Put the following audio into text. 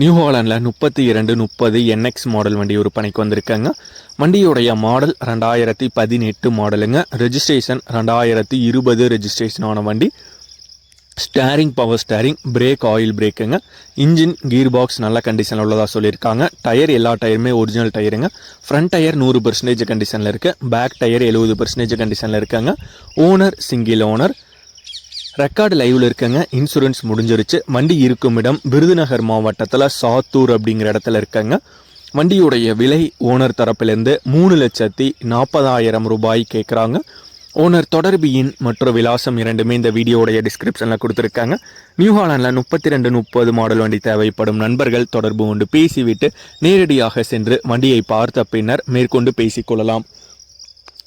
New ஹாலாண்டில் முப்பத்தி இரண்டு முப்பது என்எக்ஸ் மாடல் வண்டி விற்பனைக்கு வந்திருக்காங்க. வண்டியுடைய மாடல் ரெண்டாயிரத்தி பதினெட்டு மாடலுங்க ரெஜிஸ்ட்ரேஷன் ரெண்டாயிரத்தி இருபது ரெஜிஸ்ட்ரேஷனான வண்டி. Steering power steering brake oil பிரேக்குங்க engine gear box நல்ல கண்டிஷனில் உள்ளதாக சொல்லியிருக்காங்க. டயர் எல்லா டயருமே ஒரிஜினல் டயருங்க ஃப்ரண்ட் டயர் நூறு பர்சன்டேஜ் கண்டிஷனில் இருக்குது பேக் டயர் எழுபது பர்சன்டேஜ் கண்டிஷனில் இருக்காங்க. ஓனர் சிங்கிள் ஓனர் ரெக்கார்டு லைவில் இருக்கங்க இன்சூரன்ஸ் முடிஞ்சிருச்சு. வண்டி இருக்கும் இடம் விருதுநகர் மாவட்டத்தில் சாத்தூர் அப்படிங்கிற இடத்துல இருக்கங்க. வண்டியுடைய விலை ஓனர் தரப்பிலிருந்து மூணு லட்சத்தி நாற்பதாயிரம் ரூபாய் கேட்குறாங்க ஓனர் தொடர்பு எண் மற்றும் விலாசம் இரண்டுமே இந்த வீடியோடைய டிஸ்கிரிப்ஷனில் கொடுத்துருக்காங்க. நியூ ஹாலாண்டில் முப்பத்தி ரெண்டு முப்பது மாடல் வண்டி தேவைப்படும் நண்பர்கள் தொடர்பு கொண்டு பேசிவிட்டு நேரடியாக சென்று வண்டியை பார்த்த பின்னர் மேற்கொண்டு பேசிக்கொள்ளலாம்.